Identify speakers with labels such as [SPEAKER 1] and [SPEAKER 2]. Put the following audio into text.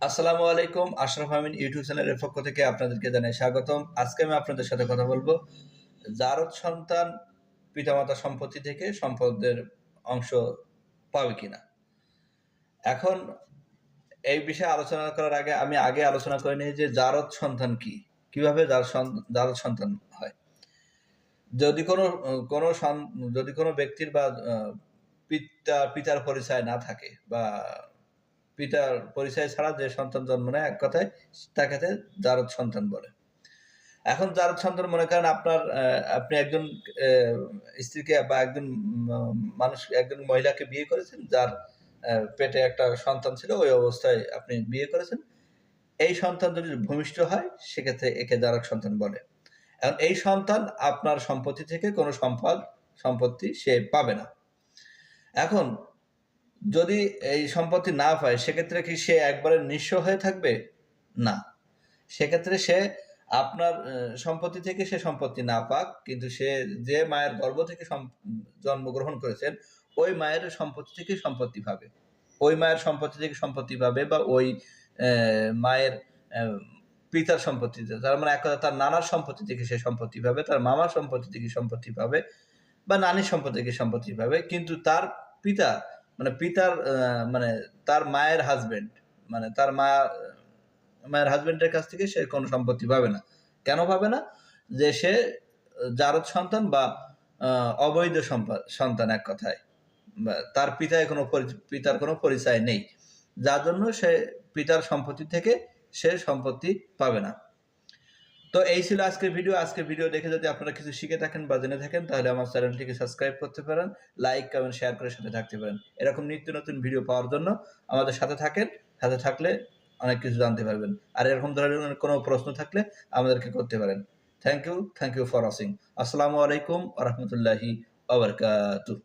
[SPEAKER 1] আসসালামু আলাইকুম, আশরাফ আমিন ইউটিউব চ্যানেলের পক্ষ থেকে আপনাদেরকে জানাই স্বাগতম। আজকে আমি আপনাদের সাথে কথা বলব জারদ সন্তান পিতামাতা সম্পত্তি থেকে সম্পদের অংশ পাবে কিনা। এখন এই বিষয়ে আলোচনা করার আগে আমি আগে আলোচনা করে নিই যে জারদ সন্তান কি, কীভাবে জারদ সন্তান হয়। যদি কোনো কোনো যদি কোনো ব্যক্তির বা পিতা, পিতার পরিচয় না থাকে বা পিতার পরিচয় ছাড়া যে সন্তান জন্ম নেয়, এক কথায় তাকে জারদ সন্তান বলে। এখন জারদ সন্তান মনে করেন আপনার আপনি একজন স্ত্রীকে বা একজন মানুষ, একজন মহিলাকে বিয়ে করেছেন, যার পেটে একটা সন্তান ছিল, ওই অবস্থায় আপনি বিয়ে করেছেন। এই সন্তান যদি ভূমিষ্ঠ হয়, সেক্ষেত্রে একে জারক সন্তান বলে। এখন এই সন্তান আপনার সম্পত্তি থেকে কোনো সম্পদ, সম্পত্তি সে পাবে না। এখন যদি এই সম্পত্তি না পায়, সেক্ষেত্রে কি সে একবারে নিঃস্ব হয়ে থাকবে? না। সেক্ষেত্রে সে আপনার সম্পত্তি থেকে সে সম্পত্তি না পাক, কিন্তু সে যে মায়ের গর্ভ থেকে জন্মগ্রহণ করেছেন, ওই মায়ের সম্পত্তি থেকে সম্পত্তি পাবে। ওই মায়ের সম্পত্তি থেকে সম্পত্তি পাবে বা ওই মায়ের পিতার সম্পত্তি তার মানে এক কথা তার নানার সম্পত্তি থেকে সে সম্পত্তি পাবে, তার মামার সম্পত্তি থেকে সম্পত্তি পাবে বা নানির সম্পত্তি থেকে সম্পত্তি পাবে, কিন্তু তার পিতা মানে পিতার মানে তার মায়ের হাজবেন্ড মানে তার মা, মায়ের হাজবেন্ডের কাছ থেকে সে কোনো সম্পত্তি পাবে না। কেন পাবে না? যে সে জারদ সন্তান বা অবৈধ সন্তান এক কথায়। তার পিতায় কোনো পিতার কোনো পরিচয় নেই। যার জন্য সে পিতার সম্পত্তি থেকে সে সম্পত্তি পাবে না। তো এই ছিল আজকের ভিডিও আজকের ভিডিও দেখে যদি আপনারা কিছু শিখে থাকেন বা জেনে থাকেন, তাহলে আমার চ্যানেলটিকে সাবস্ক্রাইব করতে পারেন লাইক কমেন্ট শেয়ার করে সাথে থাকতে পারেন। এরকম নিত্য নতুন ভিডিও পাওয়ার জন্য আমাদের সাথে থাকেন, সাথে থাকলে অনেক কিছু জানতে পারবেন। আর এরকম ধরনের কোনো প্রশ্ন থাকলে আমাদেরকে করতে পারেন। Thank you thank you for watching আসসালামু আলাইকুম রহমতুল্লাহি আবরকাতুহ